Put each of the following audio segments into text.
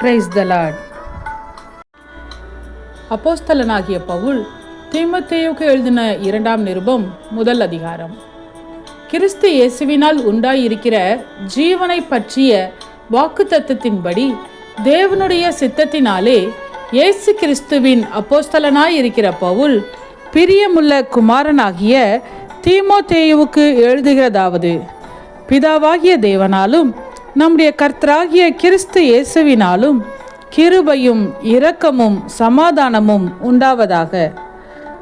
Praise the Lord அப்போஸ்தலனாகிய பவுல் தீமத்தேயுக்கு எழுதின இரண்டாம் நிருபம் முதல் அதிகாரம். கிறிஸ்து இயேசுவினால் உண்டாயிருக்கிற ஜீவனை பற்றிய வாக்குத்தத்தத்தின்படி தேவனுடைய சித்தத்தினாலே இயேசு கிறிஸ்துவின் அப்போஸ்தலனாய் இருக்கிற பவுல் பிரியமுள்ள குமாரனாகிய தீமோத்தேயுவுக்கு எழுதுகிறதாவது. பிதாவாகிய தேவனாலும் நம்முடைய கர்த்தராகிய கிறிஸ்து இயேசுவினாலும் கிருபையும் இரக்கமும் சமாதானமும் உண்டாவதாக.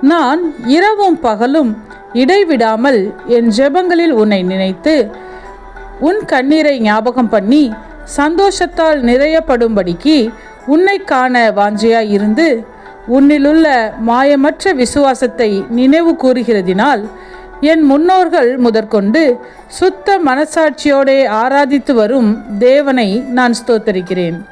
நான் இரவும் பகலும் இடைவிடாமல் என் ஜெபங்களில் உன்னை நினைத்து உன் கண்ணீரை ஞாபகம் பண்ணி சந்தோஷத்தால் நிறையப்படும்படிக்கு உன்னை காண வாஞ்சையாய் இருந்து உன்னிலுள்ள மாயமற்ற விசுவாசத்தை நினைவு கூறுகிறதினால் என் முன்னோர்கள் முதற்கொண்டு சுத்த மனசாட்சியோடே ஆராதித்து வரும் தேவனை நான் ஸ்தோத்தரிக்கிறேன்.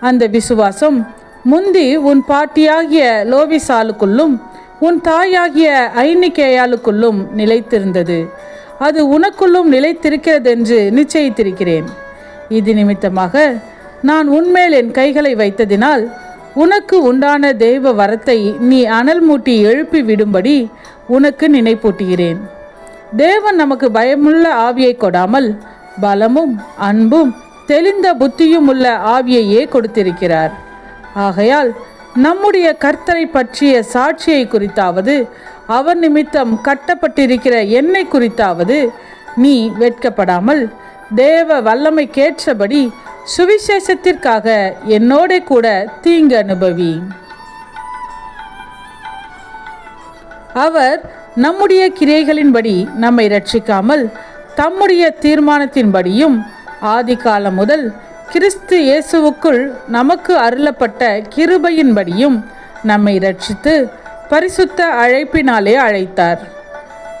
அந்த விசுவாசம் முந்தி உன் பாட்டியாகிய லோவிசாலுக்குள்ளும் உன் தாயாகிய ஐனிக்கேயாளுக்குள்ளும் நிலைத்திருந்தது. அது உனக்குள்ளும் நிலைத்திருக்கிறதென்று நிச்சயித்திருக்கிறேன். இது நிமித்தமாக நான் உன்மேல் என் கைகளை வைத்ததினால் உனக்கு உண்டான தெய்வ வரத்தை நீ அனல் மூட்டி எழுப்பி விடும்படி உனக்கு நினைப்பூட்டுகிறேன். தேவன் நமக்கு பயமுள்ள ஆவியை கொடாமல் பலமும் அன்பும் தெளிந்த புத்தியும் உள்ள ஆவியையே கொடுத்திருக்கிறார். ஆகையால் நம்முடைய கர்த்தரை பற்றிய சாட்சியை குறித்தாவது அவர் நிமித்தம் கட்டப்பட்டிருக்கிற என்னை குறித்தாவது நீ வெட்கப்படாமல் தேவ வல்லமைக்கேற்றபடி சுவிசேஷத்திற்காக என்னோட கூட தீங்கு அனுபவி. அவர் நம்முடைய கிரியைகளின்படி நம்மை ரட்சிக்காமல் தம்முடைய தீர்மானத்தின்படியும் ஆதி காலம் முதல் கிறிஸ்து இயேசுவுக்குள் நமக்கு அருளப்பட்ட கிருபையின்படியும் நம்மை ரட்சித்து பரிசுத்த அழைப்பினாலே அழைத்தார்.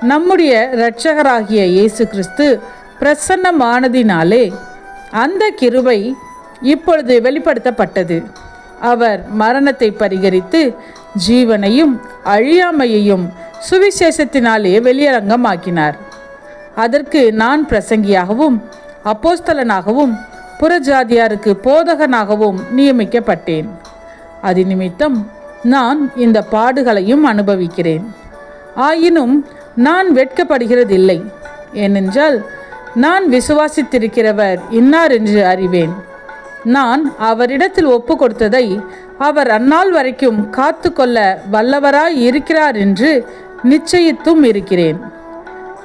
நம்முடைய இரட்சகராகிய இயேசு கிறிஸ்து பிரசன்னமானதினாலே அந்த கிருபை இப்பொழுது வெளிப்படுத்தப்பட்டது. அவர் மரணத்தை பரிகரித்து ஜீவனையும் அழியாமையையும் சுவிசேஷத்தினாலே வெளியரங்கமாக்கினார். அதற்கு நான் பிரசங்கியாகவும் அப்போஸ்தலனாகவும் புறஜாதியாருக்கு போதகனாகவும் நியமிக்கப்பட்டேன். அது நிமித்தம் நான் இந்த பாடுகளையும் அனுபவிக்கிறேன். ஆயினும் நான் வெட்கப்படுகிறதில்லை. ஏனென்றால் நான் விசுவாசித்திருக்கிறவர் இன்னார் என்று அறிவேன். நான் அவரிடத்தில் ஒப்பு கொடுத்ததை அவர் அந்நாள் வரைக்கும் காத்து கொள்ள வல்லவராய் இருக்கிறார் என்று நிச்சயித்தும் இருக்கிறேன்.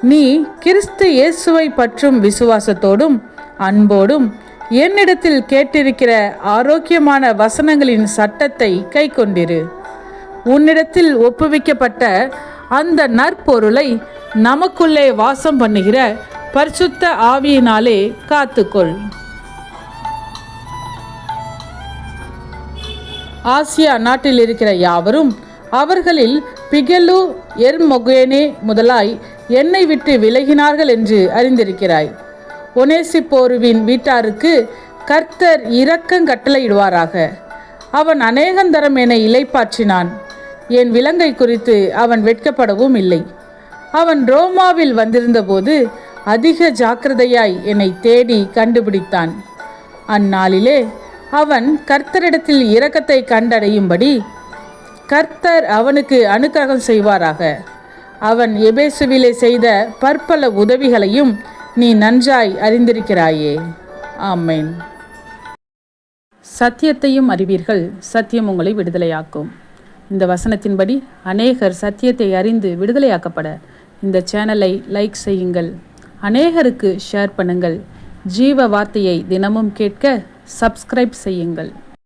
நீ கிறிஸ்து இயேசுவை பற்றும் விசுவாசத்தோடும் அன்போடும் என்னிடத்தில் கேட்டிருக்கிற ஆரோக்கியமான வசனங்களின் சட்டத்தை கை கொண்டிரு உன்னிடத்தில் ஒப்புவிக்கப்பட்ட அந்த நற்பொருளை நமக்குள்ளே வாசம் பண்ணுகிற பரிசுத்த ஆவியினாலே காத்துக்கொள். ஆசியா நாட்டில் இருக்கிற யாவரும் அவர்களில் பிகலு எர்மொகேனே முதலாய் என்னை விட்டு விலகினார்கள் என்று அறிந்திருக்கிறாய். ஒனேசிப்போருவின் வீட்டாருக்கு கர்த்தர் இரக்கங் கட்டளையிடுவாராக. அவன் அநேகந்தரம் என இலைப்பாற்றினான் என் விலங்கை குறித்து அவன் வெட்கப்படவும் இல்லை அவன் ரோமாவில் வந்திருந்தபோது அதிக ஜாக்கிரதையாய் என்னை தேடி கண்டுபிடித்தான். அந்நாளிலே அவன் கர்த்தரிடத்தில் இரக்கத்தை கண்டடையும்படி கர்த்தர் அவனுக்கு அனுக்கிரகம் செய்வாராக. அவன் எபேசுவிலே செய்த பற்பல உதவிகளையும் நீ நன்றாய் அறிந்திருக்கிறாயே. ஆமேன். சத்தியத்தையும் அறிவீர்கள் சத்தியம் உங்களை விடுதலையாக்கும். இந்த வசனத்தின்படி அநேகர் சத்தியத்தை அறிந்து விடுதலையாக்கப்பட இந்த சேனலை லைக் செய்யுங்கள். அநேகருக்கு ஷேர் பண்ணுங்கள். ஜீவ வார்த்தையை தினமும் கேட்க சப்ஸ்கிரைப் செய்யுங்கள்.